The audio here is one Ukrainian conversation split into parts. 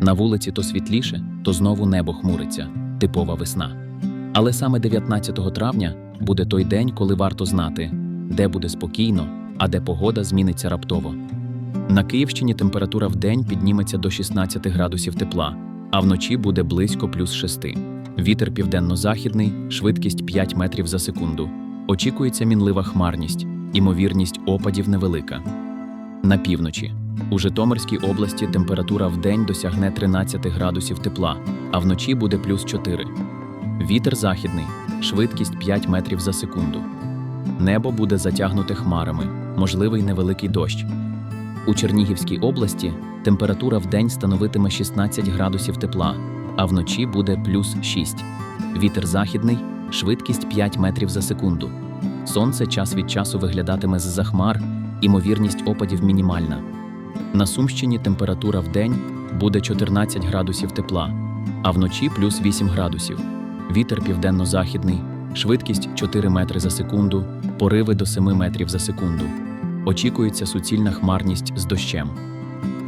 На вулиці то світліше, то знову небо хмуриться, типова весна. Але саме 19 травня буде той день, коли варто знати, де буде спокійно, а де погода зміниться раптово. На Київщині температура в день підніметься до 16 градусів тепла, а вночі буде близько плюс 6. Вітер південно-західний, швидкість 5 метрів за секунду. Очікується мінлива хмарність, імовірність опадів невелика. На півночі. У Житомирській області температура в день досягне 13 градусів тепла, а вночі буде плюс 4. Вітер західний, швидкість 5 метрів за секунду. Небо буде затягнуте хмарами, можливий невеликий дощ. У Чернігівській області температура в день становитиме 16 градусів тепла, а вночі буде плюс 6. Вітер західний, швидкість 5 метрів за секунду. Сонце час від часу виглядатиме з-за хмар, імовірність опадів мінімальна. На Сумщині температура в день буде 14 градусів тепла, а вночі плюс 8 градусів. Вітер південно-західний, швидкість 4 метри за секунду, пориви до 7 метрів за секунду. Очікується суцільна хмарність з дощем.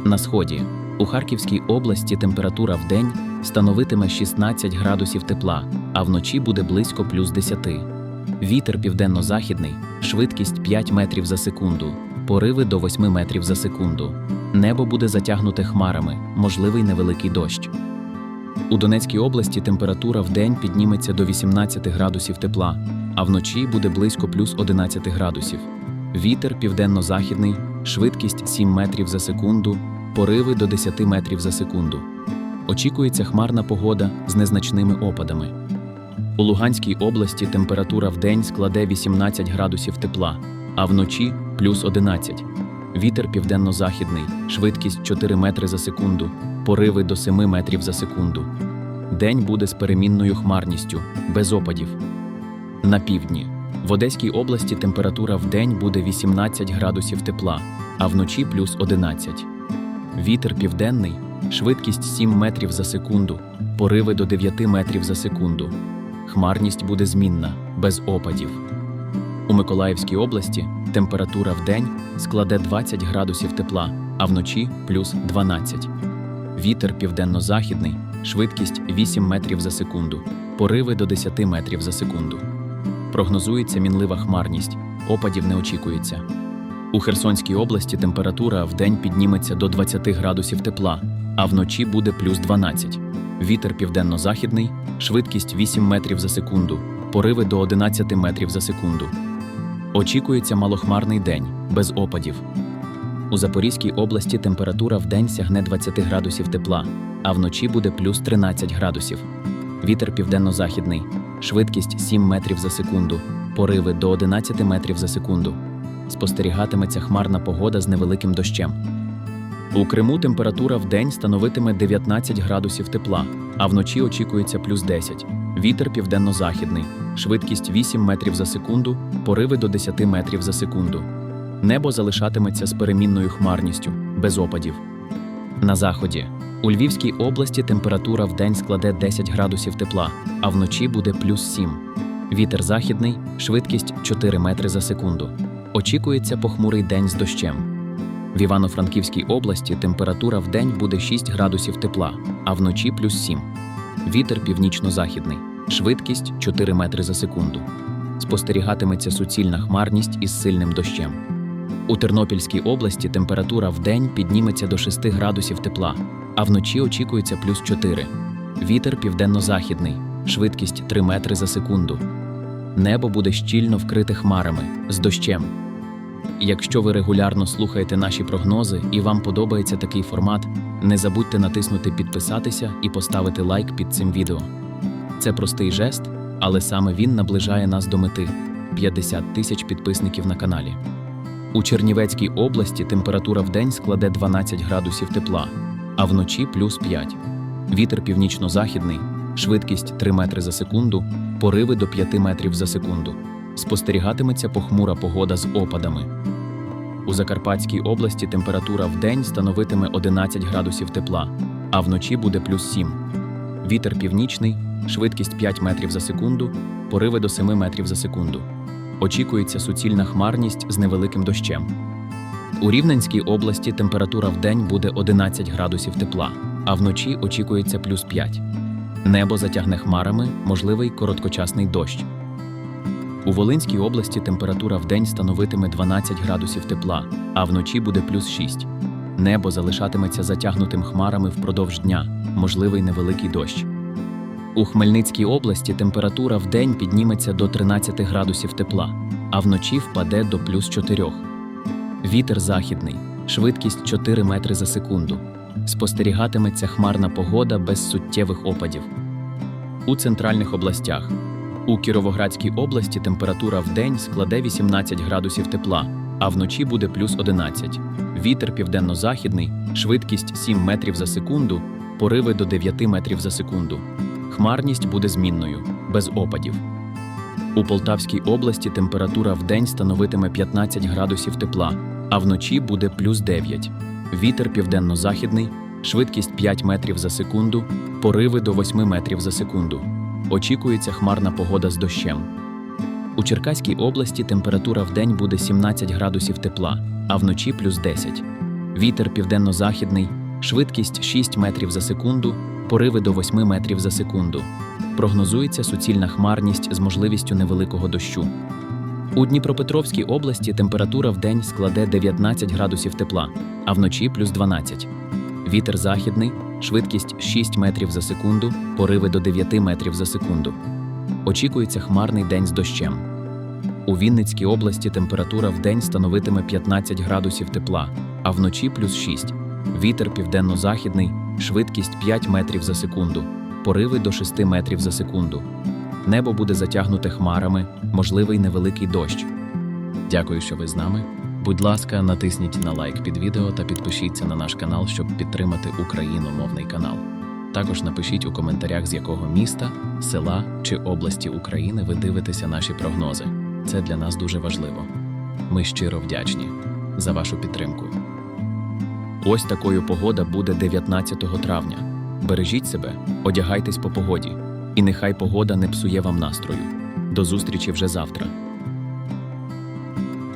На сході у Харківській області температура в день становитиме 16 градусів тепла, а вночі буде близько плюс 10. Вітер південно-західний, швидкість 5 метрів за секунду, пориви до 8 метрів за секунду. Небо буде затягнуте хмарами, можливий невеликий дощ. У Донецькій області температура в день підніметься до 18 градусів тепла, а вночі буде близько плюс 11 градусів. Вітер південно-західний, швидкість 7 метрів за секунду, пориви до 10 метрів за секунду. Очікується хмарна погода з незначними опадами. У Луганській області температура в день складе 18 градусів тепла, а вночі плюс 11. Вітер південно-західний, швидкість 4 метри за секунду, пориви до 7 метрів за секунду. День буде з перемінною хмарністю, без опадів. На півдні. В Одеській області температура в день буде 18 градусів тепла, а вночі плюс 11. Вітер південний, швидкість 7 метрів за секунду, пориви до 9 метрів за секунду. Хмарність буде змінна, без опадів. У Миколаївській області температура в день складе 20 градусів тепла, а вночі плюс 12. Вітер південно-західний, швидкість 8 метрів за секунду, пориви до 10 метрів за секунду. Прогнозується мінлива хмарність, опадів не очікується. У Херсонській області температура в день підніметься до 20 градусів тепла, а вночі буде плюс 12. Вітер південно-західний, швидкість 8 метрів за секунду, пориви до 11 метрів за секунду. Очікується малохмарний день, без опадів. У Запорізькій області температура в день сягне 20 градусів тепла, а вночі буде плюс 13 градусів. Вітер південно-західний, швидкість 7 метрів за секунду, пориви до 11 метрів за секунду. Спостерігатиметься хмарна погода з невеликим дощем. У Криму температура в день становитиме 19 градусів тепла, а вночі очікується плюс 10. Вітер південно-західний, швидкість 8 метрів за секунду, пориви до 10 метрів за секунду. Небо залишатиметься з перемінною хмарністю, без опадів. На заході. У Львівській області температура в день складе 10 градусів тепла, а вночі буде плюс 7. Вітер західний, швидкість 4 метри за секунду. Очікується похмурий день з дощем. В Івано-Франківській області температура в день буде 6 градусів тепла, а вночі плюс 7. Вітер північно-західний, швидкість 4 метри за секунду. Спостерігатиметься суцільна хмарність із сильним дощем. У Тернопільській області температура в день підніметься до 6 градусів тепла, а вночі очікується плюс 4. Вітер південно-західний, швидкість 3 метри за секунду. Небо буде щільно вкрите хмарами з дощем. Якщо ви регулярно слухаєте наші прогнози і вам подобається такий формат, не забудьте натиснути підписатися і поставити лайк під цим відео. Це простий жест, але саме він наближає нас до мети 50 тисяч підписників на каналі. У Чернівецькій області температура в день складе 12 градусів тепла, а вночі плюс 5. Вітер північно-західний, швидкість 3 метри за секунду, пориви до 5 метрів за секунду. Спостерігатиметься похмура погода з опадами. У Закарпатській області температура в день становитиме 11 градусів тепла, а вночі буде плюс 7. Вітер північний, швидкість 5 метрів за секунду, пориви до 7 метрів за секунду. Очікується суцільна хмарність з невеликим дощем. У Рівненській області температура в день буде 11 градусів тепла, а вночі очікується плюс 5. Небо затягне хмарами, можливий короткочасний дощ. У Волинській області температура вдень становитиме 12 градусів тепла, а вночі буде плюс 6. Небо залишатиметься затягнутим хмарами впродовж дня, можливий невеликий дощ. У Хмельницькій області температура вдень підніметься до 13 градусів тепла, а вночі впаде до плюс 4. Вітер західний, швидкість 4 метри за секунду. Спостерігатиметься хмарна погода без суттєвих опадів. У центральних областях. У Кіровоградській області температура вдень складе 18 градусів тепла, а вночі буде плюс 11. Вітер південно-західний, швидкість 7 метрів за секунду, пориви до 9 метрів за секунду. Хмарність буде змінною, без опадів. У Полтавській області температура вдень становитиме 15 градусів тепла, а вночі буде плюс 9. Вітер південно-західний, швидкість 5 метрів за секунду, пориви до 8 метрів за секунду. Очікується хмарна погода з дощем. У Черкаській області температура вдень буде 17 градусів тепла, а вночі плюс 10. Вітер південно-західний, швидкість 6 метрів за секунду, пориви до 8 метрів за секунду. Прогнозується суцільна хмарність з можливістю невеликого дощу. У Дніпропетровській області температура вдень складе 19 градусів тепла, а вночі плюс 12. Вітер західний, швидкість 6 метрів за секунду, пориви до 9 метрів за секунду. Очікується хмарний день з дощем. У Вінницькій області температура вдень становитиме 15 градусів тепла, а вночі плюс 6. Вітер південно-західний, швидкість 5 метрів за секунду, пориви до 6 метрів за секунду. Небо буде затягнуте хмарами, можливий невеликий дощ. Дякую, що ви з нами. Будь ласка, натисніть на лайк під відео та підпишіться на наш канал, щоб підтримати україномовний канал. Також напишіть у коментарях, з якого міста, села чи області України ви дивитеся наші прогнози. Це для нас дуже важливо. Ми щиро вдячні за вашу підтримку. Ось такою погода буде 19 травня. Бережіть себе, одягайтесь по погоді, і нехай погода не псує вам настрою. До зустрічі вже завтра.